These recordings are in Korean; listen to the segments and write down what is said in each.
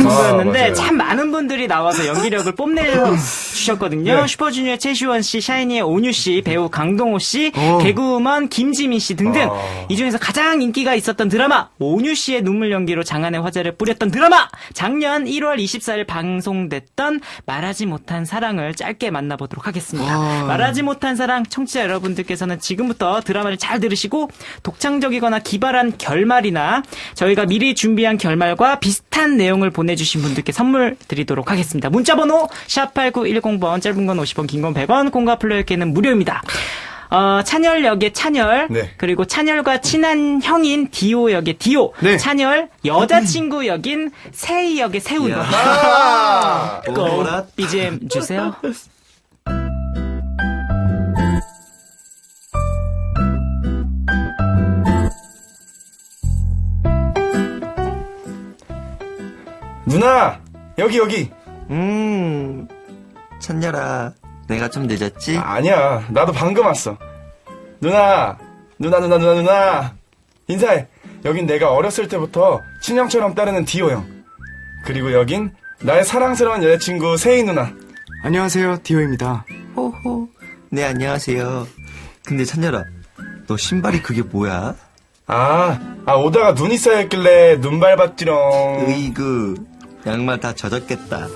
선보였는데 맞아요. 참 많은 분들이 나와서 연기력을 뽐내 주셨거든요. 네. 슈퍼주니어 최시원 씨, 샤이니의 온유 씨, 배우 강동호 씨, 어. 개그우먼 김지민 씨 등등 아. 이 중에서 가장 인기가 있었던 드라마 온유 씨의 눈물 연기로 장안의 화제를 뿌렸던 드라마 작년 1월 24일 방송됐던 말하지 못한 사랑을 짧게 만나보도록 하겠습니다. 와. 말하지 못한 사랑 청취자 여러분들께서는 지금부터 드라마를 잘 들으시고 독창적이거나 기발한 결말이나 저희가 미리 준비한 결말과 비슷한 내용을 보 내주신 분들께 선물 드리도록 하겠습니다. 문자번호 샵8910번 짧은 건 50원 긴 건 100원 공과 플레이어께는 무료입니다. 어, 찬열 역의 찬열 네. 그리고 찬열과 친한 형인 디오 역의 디오 네. 찬열 여자친구 역인 세희 역의 세훈 아! 고 BGM 주세요. 누나! 여기, 여기! 음, 찬열아, 내가 좀 늦었지? 아니야. 나도 방금 왔어. 누나! 누나, 누나, 누나, 누나! 인사해! 여긴 내가 어렸을 때부터 친형처럼 따르는 디오 형. 그리고 여긴 나의 사랑스러운 여자친구 세희 누나. 안녕하세요, 디오입니다. 호호. 네, 안녕하세요. 근데 찬열아, 너 신발이 그게 뭐야? 아, 아, 오다가 눈이 쌓였길래 눈 밟았지롱. 으이그, 양말 다 젖었겠다.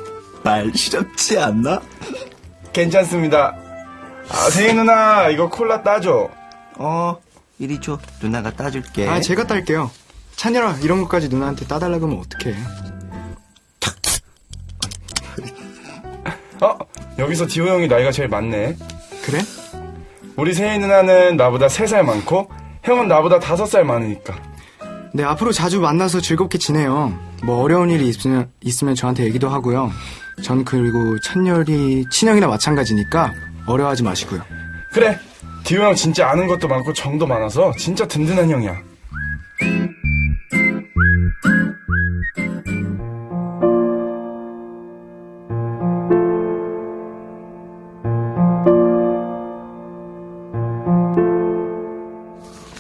날 시렵지 않나? 괜찮습니다. 아, 세희 누나, 이거 콜라 따줘. 어, 이리 줘. 누나가 따줄게. 아, 제가 딸게요. 찬열아, 이런 것까지 누나한테 따달라고 하면 어떡해. 어, 여기서 디오 형이 나이가 제일 많네. 그래? 우리 세희 누나는 나보다 3살 많고, 형은 나보다 5살 많으니까. 네, 앞으로 자주 만나서 즐겁게 지내요. 뭐 어려운 일이 있으면, 있으면 저한테 얘기도 하고요. 전 그리고 찬열이 친형이나 마찬가지니까 어려워하지 마시고요. 그래, 디오 형 진짜 아는 것도 많고 정도 많아서 진짜 든든한 형이야.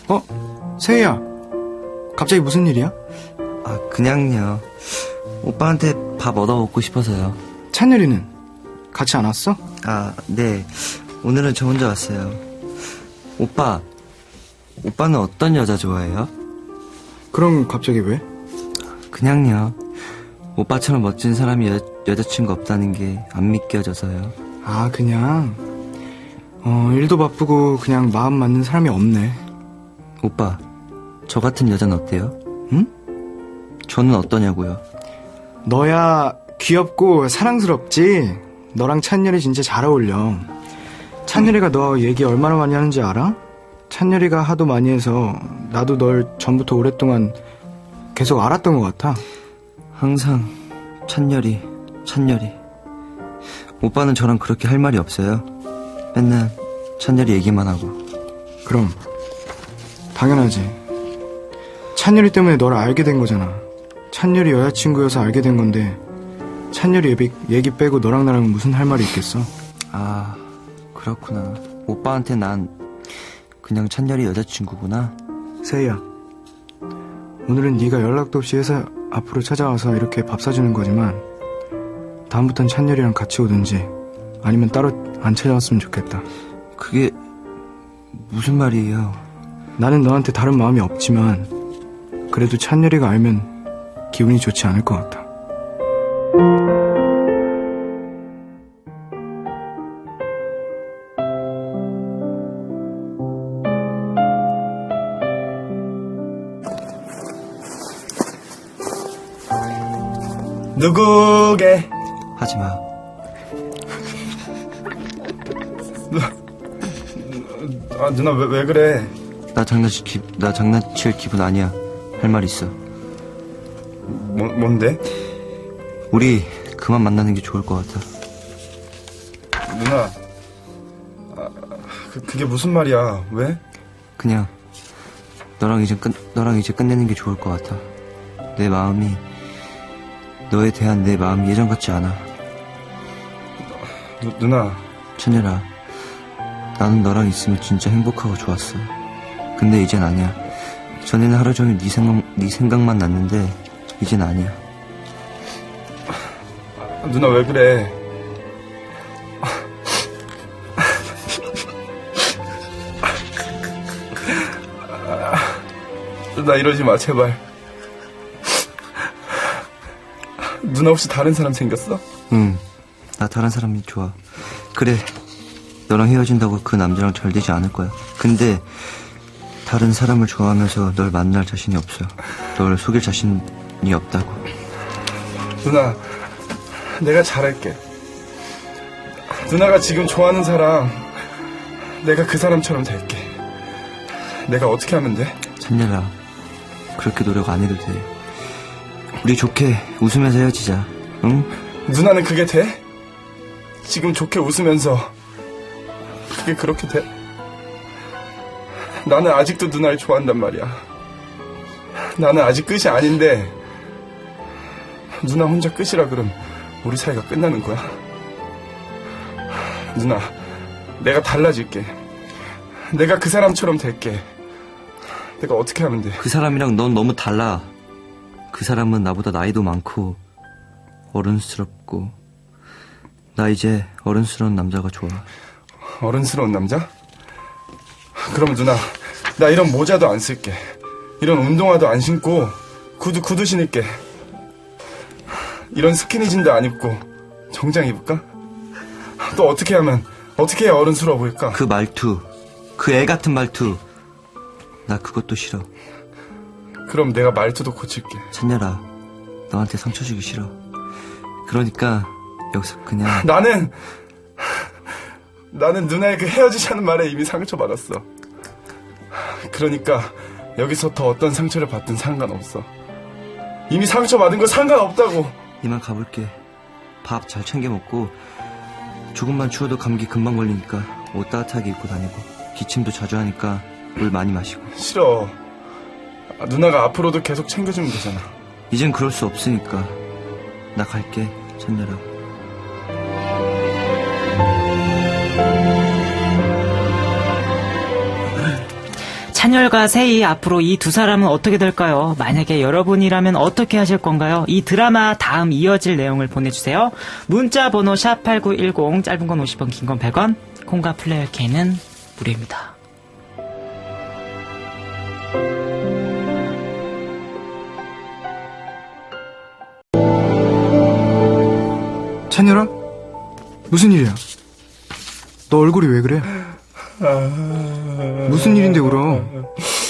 어? 세희야. 갑자기 무슨 일이야? 아, 그냥요. 오빠한테 밥 얻어먹고 싶어서요. 찬열이는 같이 안 왔어? 아, 네. 오늘은 저 혼자 왔어요. 오빠, 오빠는 어떤 여자 좋아해요? 그럼 갑자기 왜? 그냥요. 오빠처럼 멋진 사람이 여, 여자친구 없다는 게 안 믿겨져서요. 아, 그냥. 어, 일도 바쁘고 그냥 마음 맞는 사람이 없네. 오빠, 저 같은 여자는 어때요? 응? 저는 어떠냐고요? 너야 귀엽고 사랑스럽지? 너랑 찬열이 진짜 잘 어울려. 찬열이가 너 얘기 얼마나 많이 하는지 알아? 찬열이가 하도 많이 해서 나도 널 전부터 오랫동안 계속 알았던 것 같아. 항상 찬열이, 찬열이. 오빠는 저랑 그렇게 할 말이 없어요. 맨날 찬열이 얘기만 하고. 그럼 당연하지. 찬열이 때문에 너를 알게 된 거잖아. 찬열이 여자친구여서 알게 된 건데 찬열이 얘기, 얘기 빼고 너랑 나랑 무슨 할 말이 있겠어? 아, 그렇구나. 오빠한테 난 그냥 찬열이 여자친구구나. 세희야, 오늘은 네가 연락도 없이 회사 앞으로 찾아와서 이렇게 밥 사주는 거지만 다음부턴 찬열이랑 같이 오든지 아니면 따로 안 찾아왔으면 좋겠다. 그게 무슨 말이에요? 나는 너한테 다른 마음이 없지만 그래도 찬열이가 알면 기분이 좋지 않을 것 같아. 누구게? 하지 마. 아, 누나 왜, 왜 그래? 나 장난칠 기, 나 장난칠 기분 아니야. 할 말 있어. 뭐, 뭔데? 우리 그만 만나는 게 좋을 것 같아. 누나. 아, 그, 그게 무슨 말이야? 왜? 그냥 너랑 이제 끝 너랑 이제 끝내는 게 좋을 것 같아. 내 마음이 너에 대한 내 마음이 예전 같지 않아. 누, 누나. 천열아, 나는 너랑 있으면 진짜 행복하고 좋았어. 근데 이젠 아니야. 전에는 하루 종일 네 생각 네 생각만 났는데 이젠 아니야. 누나 왜 그래? 누나 이러지 마 제발. 누나 혹시 다른 사람 생겼어? 응. 나 다른 사람이 좋아. 그래. 너랑 헤어진다고 그 남자랑 잘 되지 않을 거야. 근데 다른 사람을 좋아하면서 널 만날 자신이 없어. 널 속일 자신이 없다고. 누나, 내가 잘할게. 누나가 지금 좋아하는 사람, 내가 그 사람처럼 될게. 내가 어떻게 하면 돼? 찬열아, 그렇게 노력 안 해도 돼. 우리 좋게 웃으면서 헤어지자. 응? 누나는 그게 돼? 지금 좋게 웃으면서 그게 그렇게 돼? 나는 아직도 누나를 좋아한단 말이야. 나는 아직 끝이 아닌데 누나 혼자 끝이라 그럼 우리 사이가 끝나는 거야. 누나, 내가 달라질게. 내가 그 사람처럼 될게. 내가 어떻게 하면 돼? 그 사람이랑 넌 너무 달라. 그 사람은 나보다 나이도 많고 어른스럽고 나 이제 어른스러운 남자가 좋아. 어른스러운 남자? 그럼 누나, 나 이런 모자도 안 쓸게. 이런 운동화도 안 신고, 구두, 구두 신을게. 이런 스키니진도 안 입고, 정장 입을까? 또 어떻게 하면, 어떻게 해야 어른스러워 보일까? 그 말투, 그 애 같은 말투. 나 그것도 싫어. 그럼 내가 말투도 고칠게. 찬열아, 너한테 상처 주기 싫어. 그러니까 여기서 그냥 나는, 나는 누나의 그 헤어지자는 말에 이미 상처받았어. 그러니까, 여기서 더 어떤 상처를 받든 상관없어. 이미 상처받은 거 상관없다고! 이만 가볼게. 밥 잘 챙겨 먹고 조금만 추워도 감기 금방 걸리니까 옷 따뜻하게 입고 다니고 기침도 자주 하니까 물 많이 마시고 싫어. 아, 누나가 앞으로도 계속 챙겨주면 되잖아. 이젠 그럴 수 없으니까 나 갈게 찬열아 찬열과 세희 앞으로 이 두 사람은 어떻게 될까요? 만약에 여러분이라면 어떻게 하실 건가요? 이 드라마 다음 이어질 내용을 보내주세요. 문자 번호 샵8910 짧은 건 50원 긴 건 100원 콩과 플레이어 K는 무료입니다. 찬열아? 무슨 일이야? 너 얼굴이 왜 그래? 무슨 일인데 울어?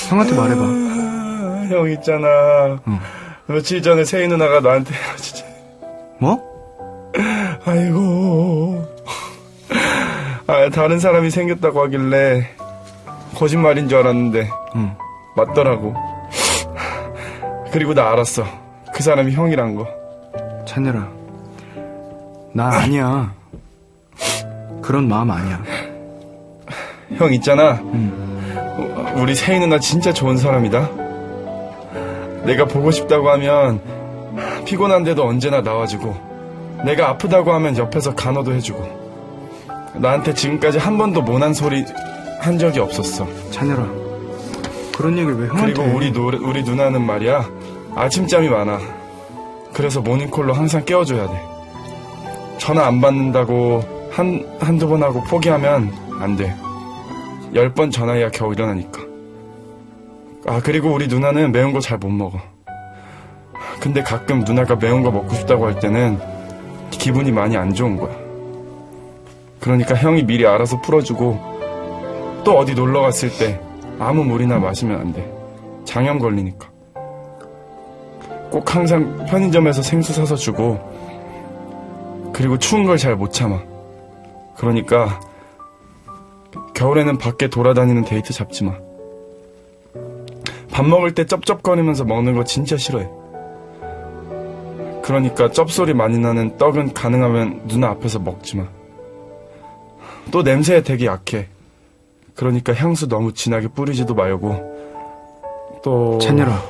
형한테 말해봐. 아, 형 있잖아. 며칠 전에 세희 누나가 나한테 헤어지지. 뭐? 아이고. 아, 다른 사람이 생겼다고 하길래 거짓말인 줄 알았는데 응. 맞더라고. 그리고 나 알았어. 그 사람이 형이란 거. 찬열아. 나 아니야. 그런 마음 아니야. 형 있잖아. 우리 세희 누나 진짜 좋은 사람이다. 내가 보고 싶다고 하면 피곤한데도 언제나 나와주고 내가 아프다고 하면 옆에서 간호도 해주고 나한테 지금까지 한 번도 모난 소리 한 적이 없었어. 찬열아. 그런 얘기를 왜 형한테 그리고 우리 노 우리 누나는 말이야 아침잠이 많아. 그래서 모닝콜로 항상 깨워줘야 돼. 전화 안 받는다고 한 한두 번 하고 포기하면 안 돼. 열 번 전화해야 겨우 일어나니까. 아 그리고 우리 누나는 매운 거 잘 못 먹어. 근데 가끔 누나가 매운 거 먹고 싶다고 할 때는 기분이 많이 안 좋은 거야. 그러니까 형이 미리 알아서 풀어주고 또 어디 놀러 갔을 때 아무 물이나 마시면 안 돼. 장염 걸리니까. 꼭 항상 편의점에서 생수 사서 주고, 그리고 추운 걸 잘 못 참아. 그러니까, 겨울에는 밖에 돌아다니는 데이트 잡지 마. 밥 먹을 때 쩝쩝거리면서 먹는 거 진짜 싫어해. 그러니까 쩝소리 많이 나는 떡은 가능하면 누나 앞에서 먹지 마. 또 냄새에 되게 약해. 그러니까 향수 너무 진하게 뿌리지도 말고 또 찬열아.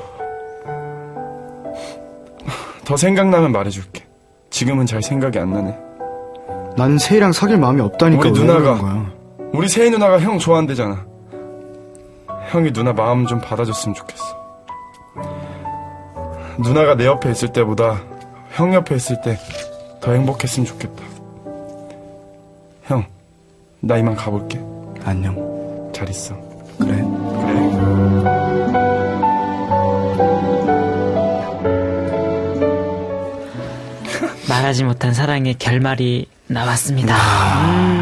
더 생각나면 말해줄게. 지금은 잘 생각이 안 나네. 난 세희랑 사귈 마음이 없다니까 우리 왜 누나가- 거야? 우리 세희 누나가 형 좋아한대잖아. 형이 누나 마음 좀 받아줬으면 좋겠어. 누나가 내 옆에 있을 때보다 형 옆에 있을 때 더 행복했으면 좋겠다. 형, 나 이만 가볼게. 안녕. 잘 있어. 그래. 그래. 말하지 못한 사랑의 결말이 나왔습니다. 아. 음.